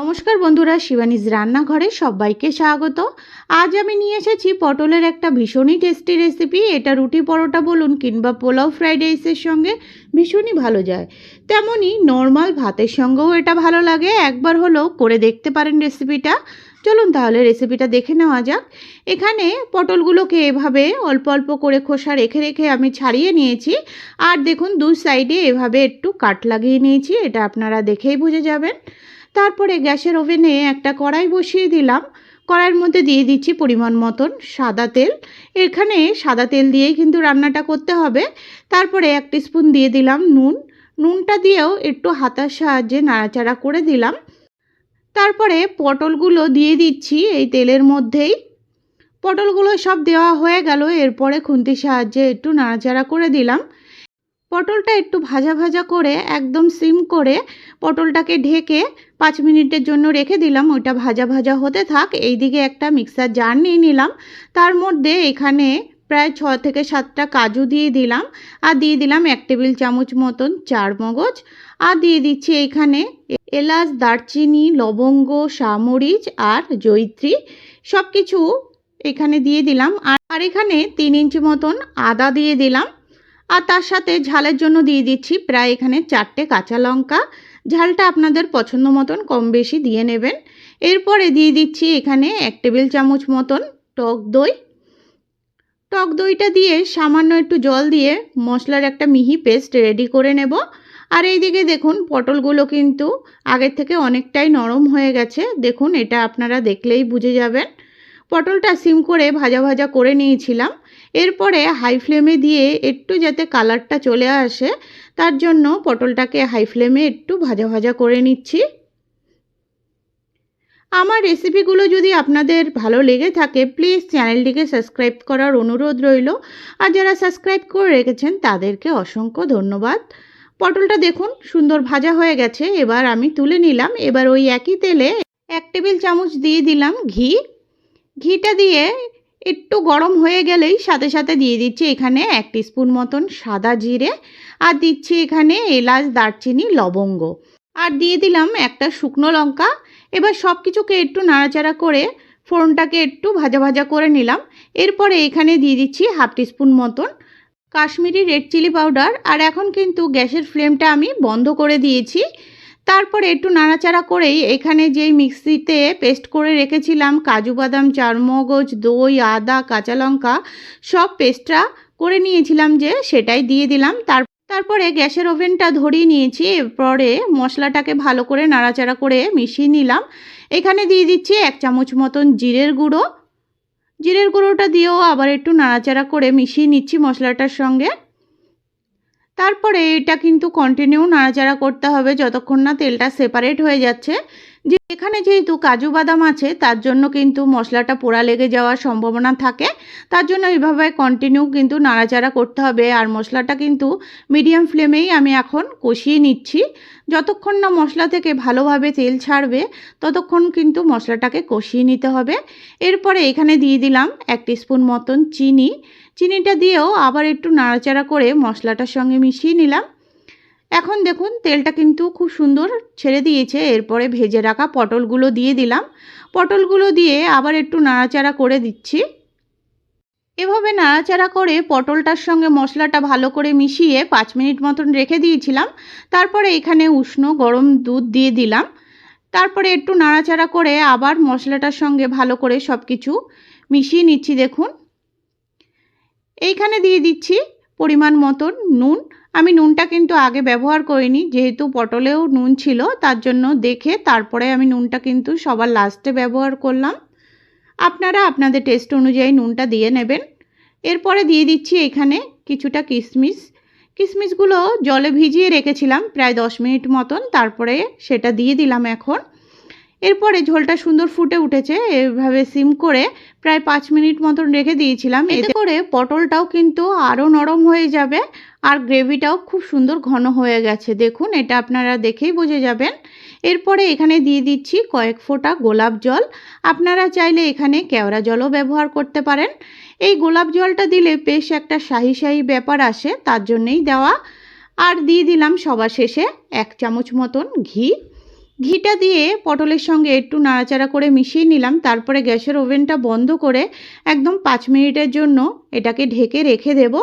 নমস্কার বন্ধুরা, শিবানীজ রান্নাঘরে সবাইকে স্বাগত। আজ আমি নিয়ে এসেছি পটলের একটা ভীষণই টেস্টি রেসিপি এটা রুটি পরোটা বলুন কিংবা পোলাও ফ্রাইড রাইসের সঙ্গে ভীষণই ভালো যায়। তেমনই নর্মাল ভাতের সঙ্গেও এটা ভালো লাগে। একবার হলেও করে দেখতে পারেন রেসিপিটা চলুন তাহলে রেসিপিটা দেখে নেওয়া যাক। এখানে পটলগুলোকে এভাবে অল্প অল্প করে খোসা রেখে রেখে আমি ছাড়িয়ে নিয়েছি। আর দেখুন দু সাইডে এভাবে একটু কাট লাগিয়ে নিয়েছি। এটা আপনারা দেখেই বুঝে যাবেন। তারপরে গ্যাসের ওভেনে একটা কড়াই বসিয়ে দিলাম। কড়াইয়ের মধ্যে দিয়ে দিচ্ছি পরিমাণ মতন সাদা তেল। এখানে সাদা তেল দিয়েই কিন্তু রান্নাটা করতে হবে। তারপরে এক স্পুন দিয়ে দিলাম নুন। নুনটা দিয়েও একটু হাতার সাহায্যে নাড়াচাড়া করে দিলাম। তারপরে পটলগুলো দিয়ে দিচ্ছি এই তেলের মধ্যেই। পটলগুলো সব দেওয়া হয়ে গেল। এরপরে খুন্তির সাহায্যে একটু নাড়াচাড়া করে দিলাম। পটলটা একটু ভাজা ভাজা করে একদম সিম করে পটলটাকে ঢেকে পাঁচ মিনিটের জন্য রেখে দিলাম। ওইটা ভাজা ভাজা হতে থাক। এইদিকে একটা মিক্সার জার নিয়ে নিলাম। তার মধ্যে এখানে প্রায় ছ থেকে সাতটা কাজু দিয়ে দিলাম। আর দিয়ে দিলাম এক টেবিল চামচ মতন চার মগজ। আর দিয়ে দিচ্ছি এখানে এলাচ, দারচিনি, লবঙ্গ সামরিচ আর জৈত্রী সব কিছু এখানে দিয়ে দিলাম। আর এখানে তিন ইঞ্চি মতন আদা দিয়ে দিলাম। আর তার সাথে ঝালের জন্য দিয়ে দিচ্ছি প্রায় এখানে চারটে কাঁচা লঙ্কা। ঝালটা আপনাদের পছন্দ মতন কম বেশি দিয়ে নেবেন। এরপরে দিয়ে দিচ্ছি এখানে এক টেবিল চামচ মতন টক দই। টক দইটা দিয়ে সামান্য একটু জল দিয়ে মশলার একটা মিহি পেস্ট রেডি করে নেব। আর এইদিকে দেখুন পটলগুলো কিন্তু আগের থেকে অনেকটাই নরম হয়ে গেছে। দেখুন এটা আপনারা দেখলেই বুঝে যাবেন। পটলটা সিম করে ভাজা ভাজা করে নিয়েছিলাম। এরপরে হাই ফ্লেমে দিয়ে একটু যাতে কালারটা চলে আসে, তার জন্য পটলটাকে হাই ফ্লেমে একটু ভাজা ভাজা করে নিচ্ছি। আমার রেসিপিগুলো যদি আপনাদের ভালো লেগে থাকে প্লিজ চ্যানেলটিকে সাবস্ক্রাইব করার অনুরোধ রইল। আর যারা সাবস্ক্রাইব করে রেখেছেন, তাদেরকে অসংখ্য ধন্যবাদ। পটলটা দেখুন, সুন্দর ভাজা হয়ে গেছে। এবার আমি তুলে নিলাম। এবার ওই একই তেলে এক টেবিল চামচ দিয়ে দিলাম ঘি। ঘিটা দিয়ে একটু গরম হয়ে গেলেই সাথে সাথে দিয়ে দিচ্ছি এখানে এক স্পুন মতন সাদা জিরে আর দিচ্ছি এখানে এলাচ, দারচিনি, লবঙ্গ। আর দিয়ে দিলাম একটা শুকনো লঙ্কা। এবার সব কিছুকে একটু নাড়াচাড়া করে ফোড়নটাকে একটু ভাজা ভাজা করে নিলাম। এরপরে এখানে দিয়ে দিচ্ছি হাফ টিস্পুন মতন কাশ্মীরি রেড চিলি পাউডার। আর এখন কিন্তু গ্যাসের ফ্লেমটা আমি বন্ধ করে দিয়েছি। তারপরে একটু নাড়াচাড়া করেই এখানে যেই মিক্সিতে পেস্ট করে রেখেছিলাম, কাজু বাদাম, চারমগজ, দই, আদা, কাঁচা লঙ্কা, সব পেস্টটা করে নিয়েছিলাম যে সেটাই দিয়ে দিলাম। তার, তারপরে গ্যাসের ওভেনটা ধরিয়ে নিয়েছি, এরপরে মশলাটাকে ভালো করে নাড়াচাড়া করে মিশিয়ে নিলাম। এখানে দিয়ে দিচ্ছি এক চামচ মতন জিরের গুঁড়ো। জিরের গুঁড়োটা দিয়েও আবার একটু নাড়াচাড়া করে মিশিয়ে নিচ্ছি মশলাটার সঙ্গে। তারপরে এটা কিন্তু কন্টিনিউ নাড়াচাড়া করতে হবে যতক্ষণ না তেলটা সেপারেট হয়ে যাচ্ছে। যে এখানে যেহেতু কাজু বাদাম আছে, তার জন্য কিন্তু মশলাটা পোড়া লেগে যাওয়ার সম্ভাবনা থাকে। তার জন্য এইভাবে কন্টিনিউ কিন্তু নাড়াচাড়া করতে হবে। আর মশলাটা কিন্তু মিডিয়াম ফ্লেমেই আমি এখন কষিয়ে নিচ্ছি। যতক্ষণ না মশলা থেকে ভালোভাবে তেল ছাড়বে, ততক্ষণ কিন্তু মশলাটাকে কষিয়ে নিতে হবে। এরপরে এখানে দিয়ে দিলাম এক স্পুন মতন চিনি। চিনিটা দিয়েও আবার একটু নাড়াচাড়া করে মশলাটার সঙ্গে মিশিয়ে নিলাম। এখন দেখুন, তেলটা কিন্তু খুব সুন্দর ছেড়ে দিয়েছে। এরপরে ভেজে রাখা পটলগুলো দিয়ে দিলাম। পটলগুলো দিয়ে আবার একটু নাড়াচাড়া করে দিচ্ছি। এভাবে নাড়াচাড়া করে পটলটার সঙ্গে মশলাটা ভালো করে মিশিয়ে পাঁচ মিনিট মতন রেখে দিয়েছিলাম। তারপরে এখানে উষ্ণ গরম দুধ দিয়ে দিলাম। তারপরে একটু নাড়াচাড়া করে আবার মশলাটার সঙ্গে ভালো করে সব কিছু মিশিয়ে নিচ্ছি, দেখুন। এইখানে দিয়ে দিচ্ছি পরিমাণ মতন নুন। আমি নুনটা কিন্তু আগে ব্যবহার করিনি, যেহেতু পটলেও নুন ছিল, তার জন্য দেখে তারপরে আমি নুনটা কিন্তু সবার লাস্টে ব্যবহার করলাম। আপনারা আপনাদের টেস্ট অনুযায়ী নুনটা দিয়ে নেবেন। এরপরে দিয়ে দিচ্ছি এখানে কিছুটা কিশমিশ কিশমিশগুলো জলে ভিজিয়ে রেখেছিলাম প্রায় দশ মিনিট মতন, তারপরে সেটা দিয়ে দিলাম এখন। এরপরে ঝোলটা সুন্দর ফুটে উঠেছে এভাবে সিম করে প্রায় পাঁচ মিনিট মতন রেখে দিয়েছিলাম। এতে করে পটলটাও কিন্তু আরও নরম হয়ে যাবে আর গ্রেভিটাও খুব সুন্দর ঘন হয়ে গেছে। দেখুন এটা আপনারা দেখেই বুঝে যাবেন। এরপরে এখানে দিয়ে দিচ্ছি কয়েক ফোঁটা গোলাপ জল। আপনারা চাইলে এখানে কেওড়া জলও ব্যবহার করতে পারেন। এই গোলাপ জলটা দিলে বেশ একটা শাহি শাহি ব্যাপার আসে তার জন্যেই দেওয়া। আর দিয়ে দিলাম সবার শেষে এক চামচ মতন ঘি। ঘিটা দিয়ে পটলের সঙ্গে একটু নাড়াচাড়া করে মিশিয়ে নিলাম, তারপরে গ্যাসের ওভেনটা বন্ধ করে একদম পাঁচ মিনিটের জন্য এটাকে ঢেকে রেখে দেব।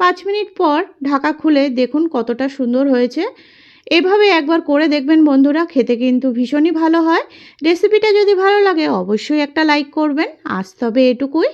পাঁচ মিনিট পর ঢাকা খুলে দেখুন কতটা সুন্দর হয়েছে। এভাবে একবার করে দেখবেন বন্ধুরা, খেতে কিন্তু ভীষণই ভালো হয়। রেসিপিটা যদি ভালো লাগে অবশ্যই একটা লাইক করবেন। আজ তবে এটুকুই।